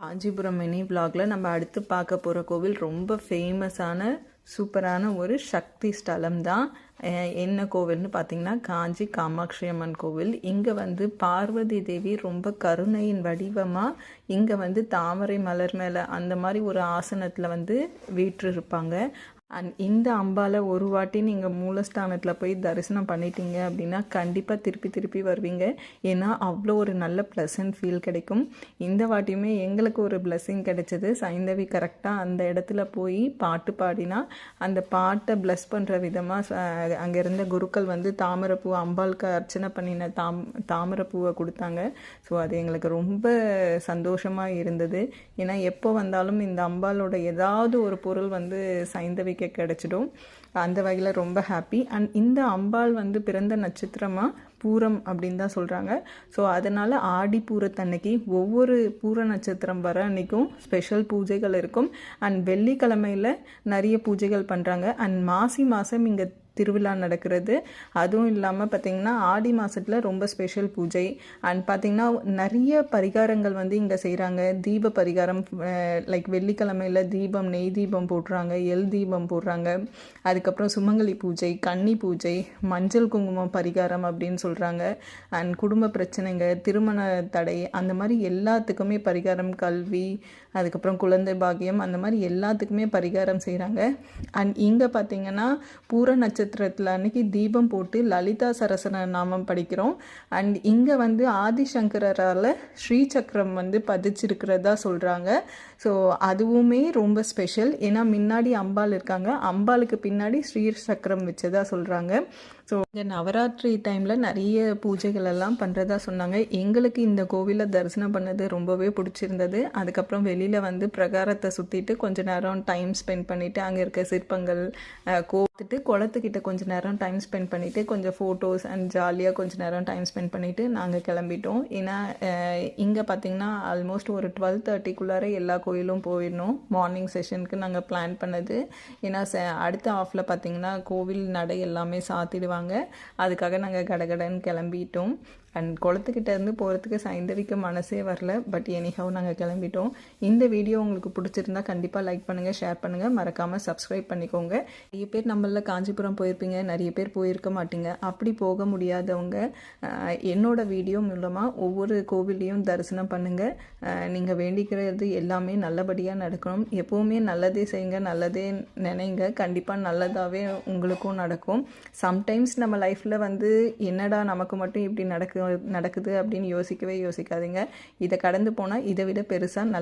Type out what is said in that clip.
Kanchipuram mini vlogல நம்ம அடுத்து பார்க்க போகிற கோவில் ரொம்ப ஃபேமஸான சூப்பரான ஒரு சக்தி ஸ்தலம் தான் என்ன கோவில்னு பார்த்தீங்கன்னா காஞ்சி காமாட்சி அம்மன் கோவில். இங்கே வந்து பார்வதி தேவி ரொம்ப கருணையின் வடிவமாக இங்கே வந்து தாமரை மலர் மேலே அந்த மாதிரி ஒரு ஆசனத்தில் வந்து வீற்றிருப்பாங்க. அண்ட் இந்த அம்பால ஒரு வாட்டி நீங்கள் மூலஸ்தானத்தில் போய் தரிசனம் பண்ணிட்டீங்க அப்படின்னா கண்டிப்பாக திருப்பி திருப்பி வருவீங்க. ஏன்னா அவ்வளோ ஒரு நல்ல ப்ளசன்ட் ஃபீல் கிடைக்கும். இந்த வாட்டியுமே எங்களுக்கு ஒரு பிளஸ்ஸிங் கிடைச்சது. சைந்தவி கரெக்டாக அந்த இடத்துல போய் பாட்டு பாடினா அந்த பாட்டை ப்ளஸ் பண்ணுற விதமாக அங்கே இருந்த குருக்கள் வந்து தாமரைப்பூ அம்பாளுக்கு அர்ச்சனை பண்ணின தாம் தாமரைப்பூவை கொடுத்தாங்க. ஸோ அது எங்களுக்கு ரொம்ப சந்தோஷமாக இருந்தது. ஏன்னா எப்போ வந்தாலும் இந்த அம்பாளோட ஏதாவது ஒரு பொருள் வந்து சைந்தவி நம்பிக்கை கிடைச்சிடும். அந்த வகையில் ரொம்ப ஹாப்பி அண்ட் இந்த அம்பாள் வந்து பிறந்த நட்சத்திரமாக பூரம் அப்படின்னு தான் சொல்கிறாங்க ஸோ அதனால் ஆடி பூரத்தன்னைக்கு ஒவ்வொரு பூர நட்சத்திரம் வர அன்னைக்கும் ஸ்பெஷல் பூஜைகள் இருக்கும். அண்ட் வெள்ளிக்கிழமையில் நிறைய பூஜைகள் பண்ணுறாங்க அண்ட் மாசி மாதம் இங்கே திருவிழா நடக்கிறது. அதுவும் இல்லாமல் பார்த்திங்கன்னா ஆடி மாதத்தில் ரொம்ப ஸ்பெஷல் பூஜை. அண்ட் பார்த்திங்கன்னா நிறைய பரிகாரங்கள் வந்து இங்கே செய்கிறாங்க தீப பரிகாரம் லைக் வெள்ளிக்கிழமையில் தீபம் நெய் தீபம் போடுறாங்க எல் தீபம் போடுறாங்க. அதுக்கப்புறம் சுமங்கலி பூஜை கன்னி பூஜை மஞ்சள் குங்குமம் பரிகாரம் அப்படின்னு சொல்கிறாங்க அண்ட் குடும்ப பிரச்சனைங்க திருமண தடை அந்த மாதிரி எல்லாத்துக்குமே பரிகாரம் கல்வி அதுக்கப்புறம் குழந்தை பாக்கியம் அந்த மாதிரி எல்லாத்துக்குமே பரிகாரம் செய்கிறாங்க அண்ட் இங்கே பார்த்தீங்கன்னா பூர நட்சத்திரத்தில் அன்னைக்கு தீபம் போட்டு லலிதா சரசன நாமம் படிக்கிறோம். அண்ட் இங்கே வந்து ஆதிசங்கரால் ஸ்ரீசக்கரம் வந்து பதிச்சிருக்கிறதா சொல்கிறாங்க ஸோ அதுவுமே ரொம்ப ஸ்பெஷல் ஏன்னா முன்னாடி அம்பாள் இருக்காங்க. அம்பாளுக்கு பின்னாடி ஸ்ரீ சக்கரம் வச்சதா சொல்கிறாங்க ஸோ இந்த நவராத்திரி டைமில் நிறைய பூஜைகள் எல்லாம் பண்ணுறதா சொன்னாங்க. எங்களுக்கு இந்த கோவிலை தரிசனம் பண்ணது ரொம்பவே பிடிச்சிருந்தது. அதுக்கப்புறம் வெளியில் வந்து பிரகாரத்தை சுற்றிட்டு கொஞ்ச நேரம் டைம் ஸ்பெண்ட் பண்ணிவிட்டு அங்கே இருக்க சிற்பங்கள் கோத்துட்டு குளத்துக்கிட்ட கொஞ்ச நேரம் டைம் ஸ்பெண்ட் பண்ணிவிட்டு கொஞ்சம் ஃபோட்டோஸ் அண்ட் ஜாலியாக கொஞ்ச நேரம் டைம் ஸ்பெண்ட் பண்ணிவிட்டு நாங்கள் கிளம்பிட்டோம். ஏன்னா இங்கே பார்த்தீங்கன்னா ஆல்மோஸ்ட் ஒரு டுவெல் தேர்ட்டிக்குள்ளார எல்லா கோயிலும் போயிடணும். மார்னிங் செஷனுக்கு நாங்கள் பிளான் பண்ணது. ஏன்னா ச- அடுத்த ஆஃபில் பார்த்தீங்கன்னா கோவில் நடை எல்லாமே சாத்திடுவாங்க. அதுக்காக நாங்கள் கடகடன்னு கிளம்பிட்டோம். அண்ட் குளத்துக்கிட்ட இருந்து போகிறதுக்கு சைந்தவிக்க மனசே வரல. பட் எனிஹவ் நாங்கள் கிளம்பிட்டோம். இந்த வீடியோ உங்களுக்கு பிடிச்சிருந்தா கண்டிப்பாக லைக் பண்ணுங்கள் ஷேர் பண்ணுங்கள் மறக்காமல் சப்ஸ்கிரைப் பண்ணிக்கோங்க. நிறைய பேர் நம்மளில் காஞ்சிபுரம் போயிருப்பீங்க. நிறைய பேர் போயிருக்க மாட்டீங்க. அப்படி போக முடியாதவங்க என்னோடய என்னோட வீடியோ மூலமாக ஒவ்வொரு கோவிலையும் தரிசனம் பண்ணுங்கள் நீங்கள் வேண்டிக்கிறது எல்லாமே நல்லபடியாக நடக்கணும். எப்போவுமே நல்லதே செய்யுங்க நல்லதே நினைங்க. கண்டிப்பாக நல்லதாகவே உங்களுக்கும் நடக்கும். சம்டைம்ஸ் நம்ம லைஃப்பில் வந்து என்னடா நமக்கு மட்டும் இப்படி நடக்கும் நடக்குது அப்படின்னு யோசிக்கவே யோசிக்காதீங்க. இதை கடந்து போனால் இதை விட பெருசாக நல்ல